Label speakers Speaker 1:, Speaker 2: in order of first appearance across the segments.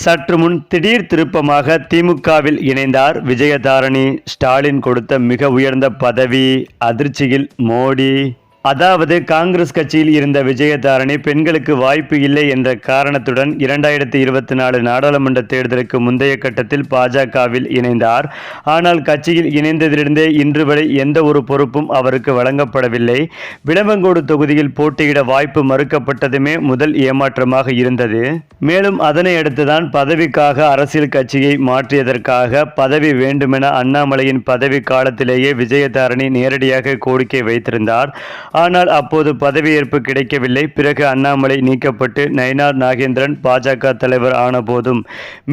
Speaker 1: சற்று முன் திடீர் திருப்பமாக திமுகவில் இணைந்தார் விஜயதாரணி. ஸ்டாலின் கொடுத்த மிக உயர்ந்த பதவி அதிர்ச்சியில் மோடி. அதாவது காங்கிரஸ் கட்சியில் இருந்த விஜயதாரணி பெண்களுக்கு வாய்ப்பு இல்லை என்ற காரணத்துடன் இரண்டாயிரத்தி இருபத்தி நாலு நாடாளுமன்ற தேர்தலுக்கு முந்தைய கட்டத்தில் பாஜகவில் இணைந்தார். ஆனால் கட்சியில் இணைந்ததிலிருந்தே இன்று வரை எந்த ஒரு பொறுப்பும் அவருக்கு வழங்கப்படவில்லை. விளம்பங்கோடு தொகுதியில் போட்டியிட வாய்ப்பு மறுக்கப்பட்டதுமே முதல் ஏமாற்றமாக இருந்தது. மேலும் அதனை அடுத்துதான் பதவிக்காக அரசியல் கட்சியை மாற்றியதற்காக பதவி வேண்டுமென அண்ணாமலையின் பதவி காலத்திலேயே விஜயதாரணி நேரடியாக கோரிக்கை வைத்திருந்தார். ஆனால் அப்போது பதவியேற்பு கிடைக்கவில்லை. பிறகு அண்ணாமலை நீக்கப்பட்டு நயினார் நாகேந்திரன் பாஜக தலைவர் ஆனபோதும்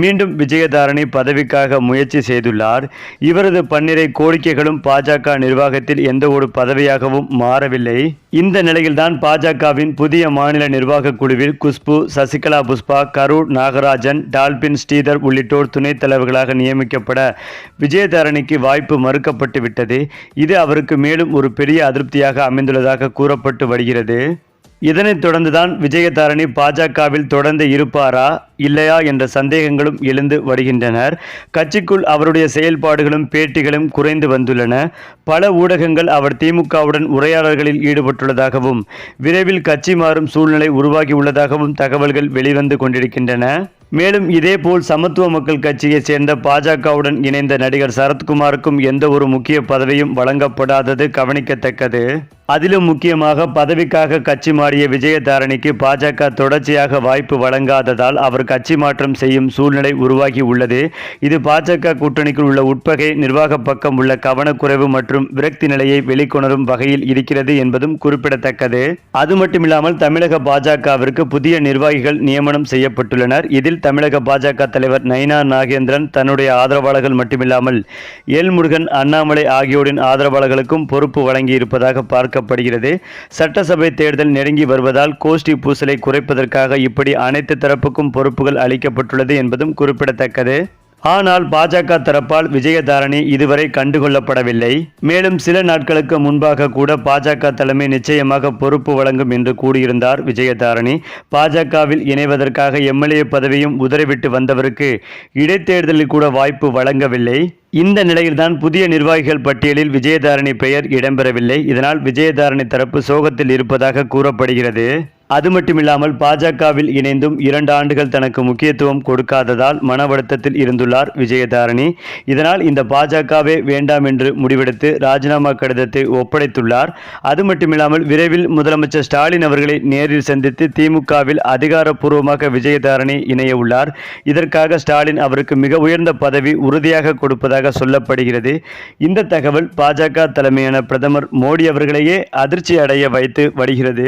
Speaker 1: மீண்டும் விஜயதாரணி பதவிக்காக முயற்சி செய்துள்ளார். இவரது பன்னிரை கோரிக்கைகளும் பாஜக நிர்வாகத்தில் எந்த ஒரு பதவியாகவும் மாறவில்லை. இந்த நிலையில்தான் பாஜகவின் புதிய மாநில நிர்வாக குழுவில் குஷ்பு சசிகலா புஷ்பா கரூர் நாகராஜன் டால்பின் ஸ்ரீதர் உள்ளிட்டோர் துணைத் தலைவர்களாக நியமிக்கப்பட விஜயதாரணிக்கு வாய்ப்பு மறுக்கப்பட்டு விட்டது இது அவருக்கு மேலும் ஒரு பெரிய அதிருப்தியாக அமைந்துள்ளதாக கூறப்பட்டு வருகிறது. இதனைத் தொடர்ந்துதான் விஜயதாரணி பாஜகவில் தொடர்ந்து இருப்பாரா இல்லையா என்ற சந்தேகங்களும் எழுந்து வருகின்றனர். கட்சிக்குள் அவருடைய செயல்பாடுகளும் பேட்டிகளும் குறைந்து வந்துள்ளன. பல ஊடகங்கள் அவர் திமுகவுடன் உரையாடல்களில் ஈடுபட்டுள்ளதாகவும் விரைவில் கட்சி மாறும் சூழ்நிலை உருவாகியுள்ளதாகவும் தகவல்கள் வெளிவந்து கொண்டிருக்கின்றன. மேலும் இதேபோல் சமத்துவ மக்கள் கட்சியைச் சேர்ந்த பாஜகவுடன் இணைந்த நடிகர் சரத்குமாருக்கும் எந்த ஒரு முக்கிய பதவியும் வழங்கப்படாதது கவனிக்கத்தக்கது. அதிலும் முக்கியமாக பதவிக்காக கட்சி மாறிய விஜயதாரணிக்கு பாஜக தொடர்ச்சியாக வாய்ப்பு வழங்காததால் அவர் கட்சி மாற்றம் செய்யும் சூழ்நிலை உருவாகி உள்ளது. இது பாஜக கூட்டணிக்குள் உள்ள உட்பகை நிர்வாக பக்கம் உள்ள கவனக்குறைவு மற்றும் விரக்தி நிலையை வெளிக்கொணரும் வகையில் இருக்கிறது என்பதும் குறிப்பிடத்தக்கது. அது மட்டுமில்லாமல் தமிழக பாஜகவிற்கு புதிய நிர்வாகிகள் நியமனம் செய்யப்பட்டுள்ளனர். இதில் தமிழக பாஜக தலைவர் நயினா நாகேந்திரன் தன்னுடைய ஆதரவாளர்கள் மட்டுமில்லாமல் எல் முருகன் அண்ணாமலை ஆகியோரின் ஆதரவாளர்களுக்கும் பொறுப்பு வழங்கியிருப்பதாக பார்க்கப்படுகிறது சட்டசபை தேர்தல் நெருங்கி வருவதால் கோஷ்டி பூசலை குறைப்பதற்காக இப்படி அனைத்து தரப்புக்கும் பொறுப்புகள் அளிக்கப்பட்டுள்ளது என்பதும் குறிப்பிடத்தக்கது. ஆனால் பாஜக தரப்பால் விஜயதாரணி இதுவரை கண்டுகொள்ளப்படவில்லை. மேலும் சில நாட்களுக்கு முன்பாக கூட பாஜக தலைமை நிச்சயமாக பொறுப்பு வழங்கும் என்று கூறியிருந்தார் விஜயதாரணி. பாஜகவில் இணைவதற்காக எம்எல்ஏ பதவியும் உதறிவிட்டு வந்தவருக்கு இடைத்தேர்தலில் கூட வாய்ப்பு வழங்கவில்லை. இந்த நிலையில்தான் புதிய நிர்வாகிகள் பட்டியலில் விஜயதாரணி பெயர் இடம்பெறவில்லை. இதனால் விஜயதாரணி தரப்பு சோகத்தில் இருப்பதாக கூறப்படுகிறது. அது மட்டுமில்லாமல் பாஜகவில் இணைந்தும் இரண்டு ஆண்டுகள் தனக்கு முக்கியத்துவம் கொடுக்காததால் மன வருத்தத்தில் இருந்துள்ளார் விஜயதாரணி. இதனால் இந்த பாஜகவே வேண்டாம் என்று முடிவெடுத்து ராஜினாமா கடிதத்தை ஒப்படைத்துள்ளார். அது மட்டுமில்லாமல் விரைவில் முதலமைச்சர் ஸ்டாலின் அவர்களை நேரில் சந்தித்து திமுகவில் அதிகாரப்பூர்வமாக விஜயதாரணி இணைய உள்ளார். இதற்காக ஸ்டாலின் அவருக்கு மிக உயர்ந்த பதவி உறுதியாக கொடுப்பதாக சொல்லப்படுகிறது. இந்த தகவல் பாஜக தலைமையான பிரதமர் மோடி அவர்களையே அதிர்ச்சி அடைய வைத்து வருகிறது.